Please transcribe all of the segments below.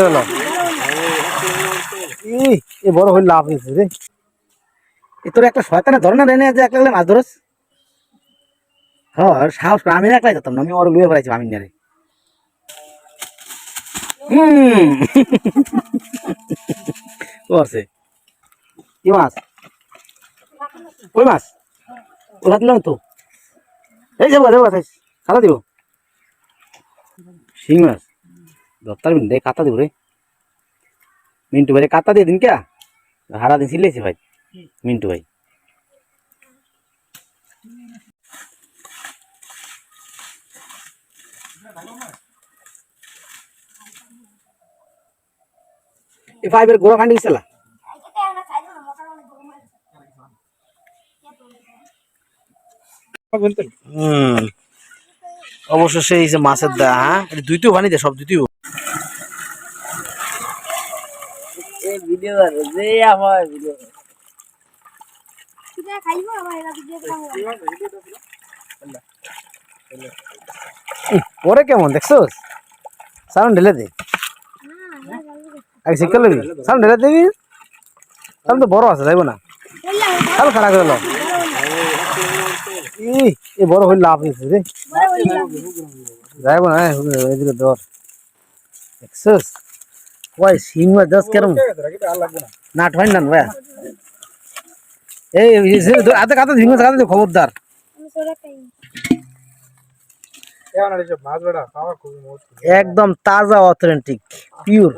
গেল এ বড় হইল লাভ হয়েছে রে। এ তোর একটা যে মাছ ধরস? হ্যাঁ সাহস আমি একলাই যেতাম না, আমি ওর লুয়ে আমি আছে। কি মাছ? কই মাছ? দিলাম তো। এই যাব যাব খাতা দিব। শিং মাছ। দত্তার মিন রে কাতা দিব রে মিন্টু ভাই কাতা দিয়ে দিন কে হারা দিন সিলেছি ভাই। মিন্টু ভাই। এই ফাইভের গোড়া খান্ডি গেছিলা হুম। অবশ্য সেই যে মাছের দা হ্যাঁ? দুইটিও বানিয়ে দে সব দুইটিও পরে কেমন, দেখছোস? সাউন্ড ঢেলে দে। শিক্ষা লবি সাউন্ড ঢেলে সাউন্ড তো বড় আছে, যাইব না। কাল খারাপ গেল। ই বড় হইল লাভ হয়েছে রে। যাইব না দেখছোস? ওই শিং মাছ দশ কেরম? নাট হয় না ভাই এই আধা কাতা ঝিঙ্গা কাতা খবরদার। একদম তাজা, অথেন্টিক, পিওর।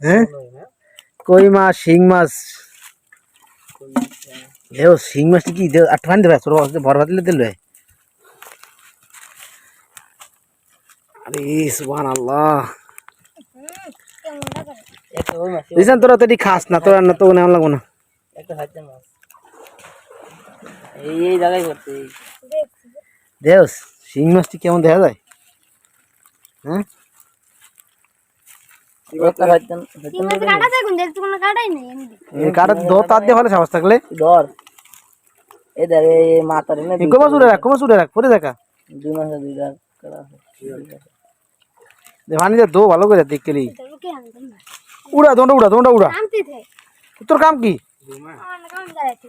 হ্যাঁ? কই মাছ শিং মাছ? এও শিং মাছটি কি দে আটখান দেবে বড় বড় দিলে দিলে। আরে সুবহান দিছেন তোরা তো খাস না তোরা না তো নেওয়া লাগবো না। এই এই জায়গায় করতে দেওস শিং মাছটি কেমন দেখা যায়? হ্যাঁ? দো ভালো করে দেখলি উড়া দোনটা উড়া দোনটা উড়া আনতে থে তোর কাম কি আমার কাম দাঁড়াইতে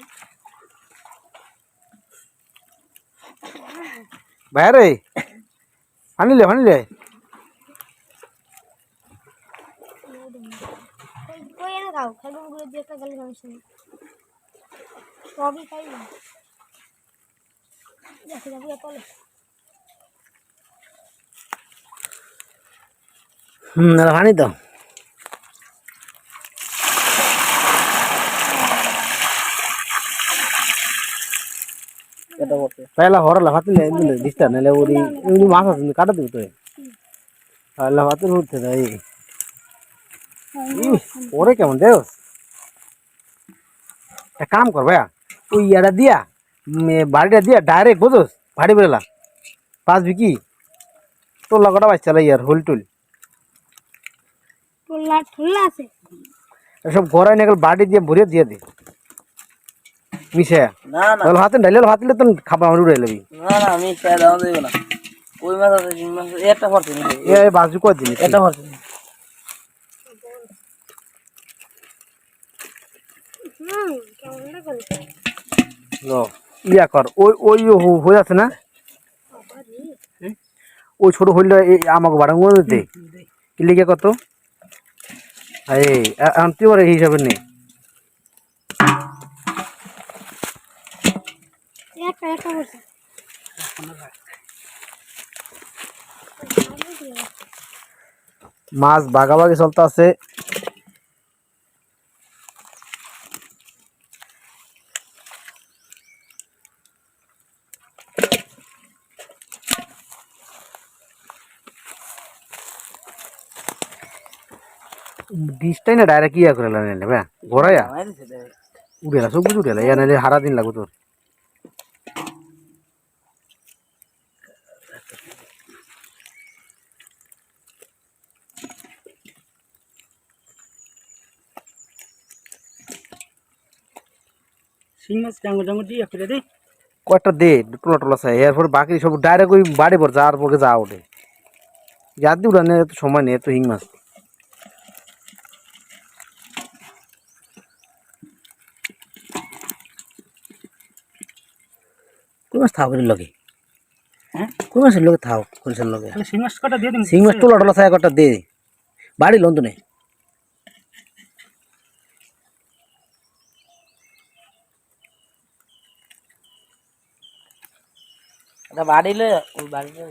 বাইরে আনিলে আনিলে কই এনে খাও খালুনগুলো দিয়ে একটা গালি মানুষ সবই খাই না দেখে যাবি তলে হুম না ভানি দাও এটা করতে পয়লা হরলা ভাতিলে দিলে দিস্তা নালে ওরি ওই মাছ আছে কাটা দিবি তো পয়লা ভাতিল উঠতে দেয় ওরে কেমন দেও এক কাম কর ভাইয়া ওই ইয়াটা দিয়া উম, এ বাড়িটা দিয়া ডাইরেক্ট বুঝোস ভাড়ি বেরলা পাঁচ বিকি তোর লগটা বাচ্চা ইয়ার হোল টুল ঠোল্লা ঠোল্লা আছে। সব ঘরে নিয়ে গেলে বাড়ি দিয়ে ভরিয়ে দিয়ে দে। মিশে। না না। তাহলে হাতে ডাইলে হাত তো খাবার আমার উড়ে লবি না না আমি চাই দাও দেব না। ওই মাছ আছে মাছ একটা ফরছে নি এ বাজু কর দিলি? এটা ফরছে হুম কেমন করে লো, ইয়া কর ওই ওই হয়ে আছে না? ওই ছোট হইলে এই আমাকে বাড়াঙ্গ দে। কি লিখে কত? এই আনতে পারে এই হিসাবে নেই মাছ বাগাবাগি চলতে আছে ডিসটাই না ডাইরেক্ট ইয়া করে ভাই ঘোরাইয়া। আমায় দিছে সব কিছু উড়েলা ইয়া নাহলে হারা দিন লাগো তোর। দিয়ে কয়েকটা দে টোলা টোলা চাই এরপর বাকি সব ডাইরেক্ট ওই বাড়ি পর যাওয়ার পরে যা ওঠে। জাতি উড়ানে এত সময় নেই এত হিং মাছ। কই মাছ থাও লগে? হ্যাঁ? কই মাছের লগে থাও কলসের লগে? শিং মাছ কটা দিয়ে দিন। সিং মাছ টোলা টোলা ছায়া কটা দে। বাড়ি লোন বাড়িলে বাড়িলে